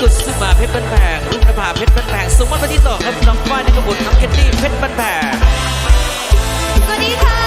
กุลซึ่งมาเพชรบ้นแพงรุ่งนภาเพชรบ้นแพงสมมติวันที่สองครับน้องฝ้ายในกระบุนน้องแคนดี้เพชรบ้นแพงสวัสดีค่ะ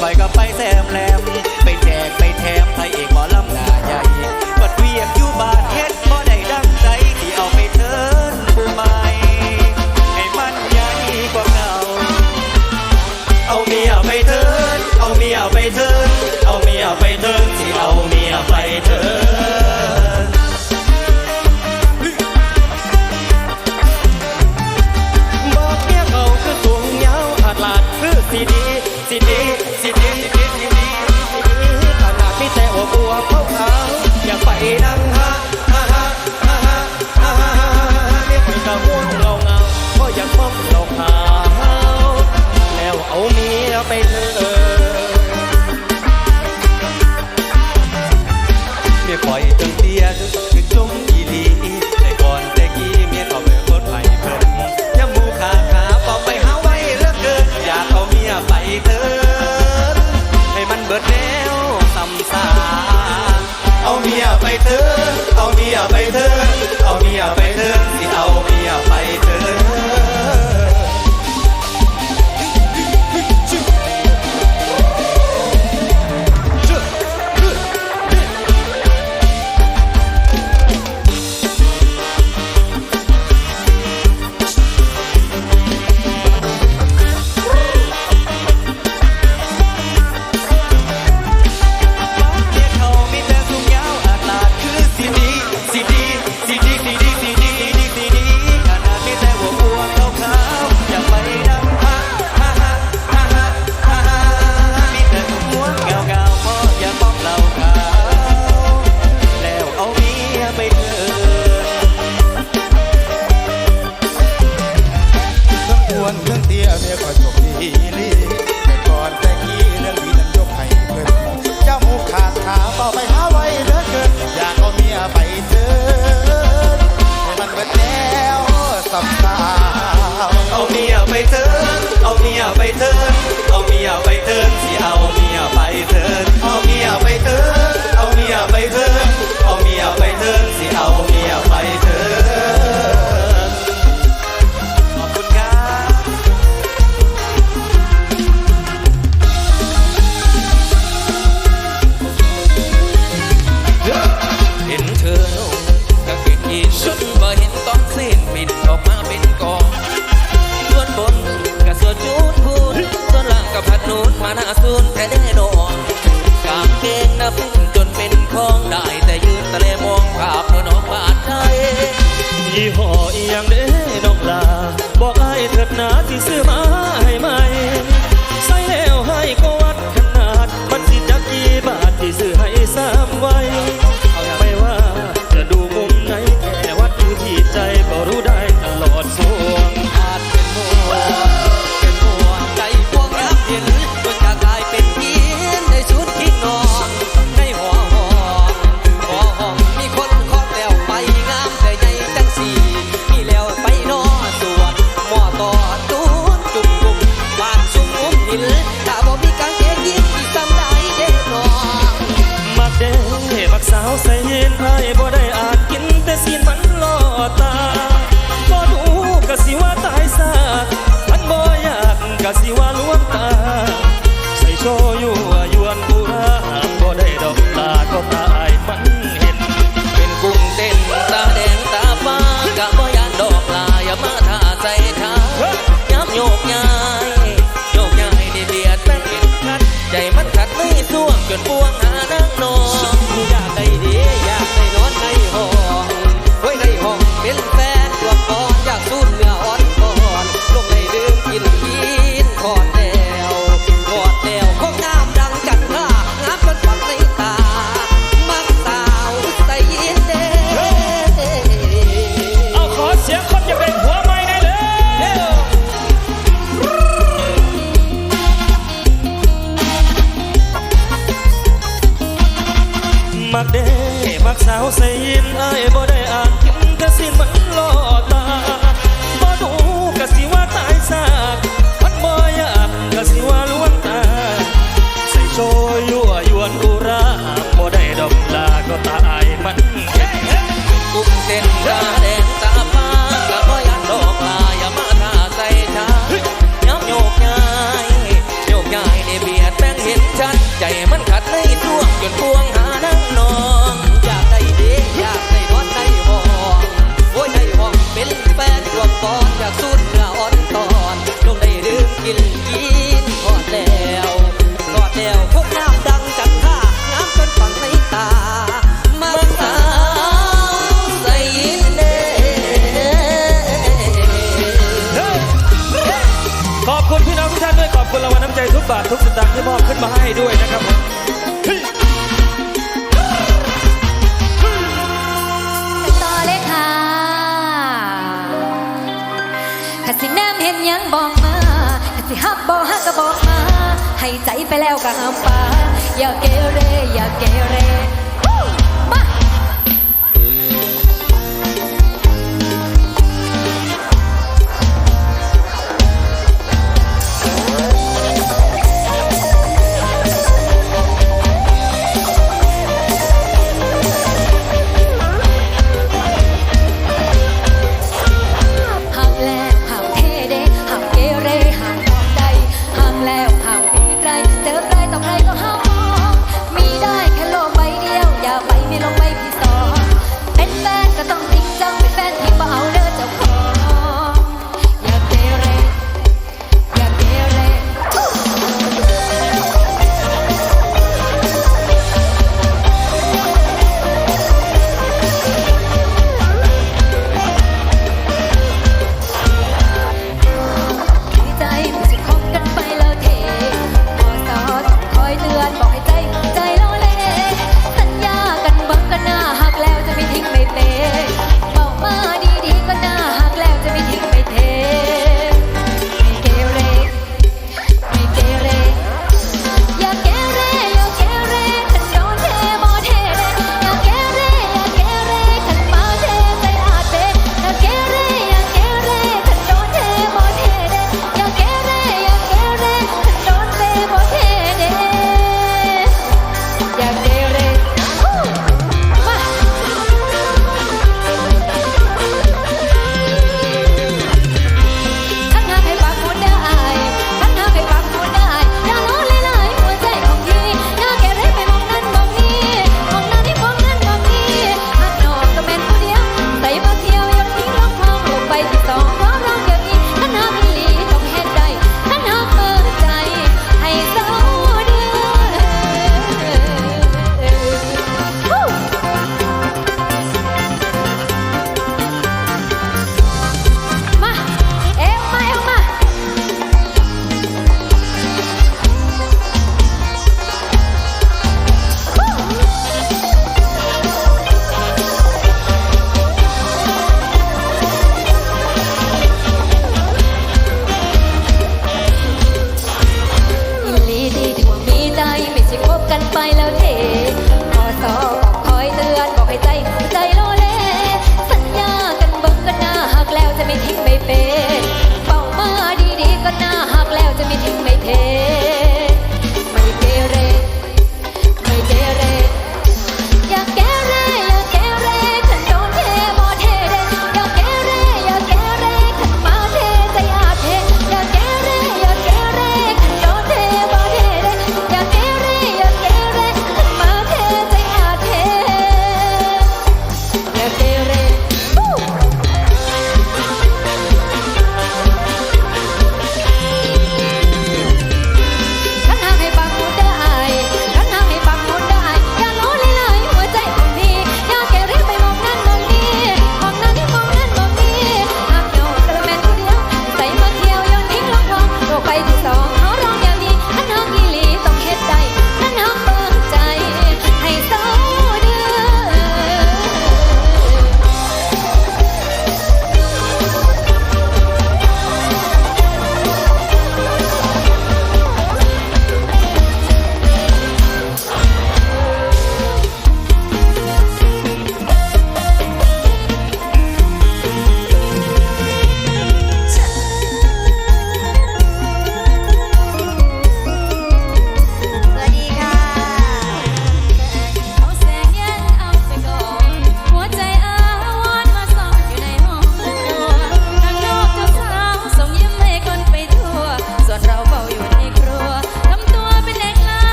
คอยก็ไปแซมแลมไปแจกไปแถมไทยเอก ไม่ปล่อยจนเตียจน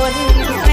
คน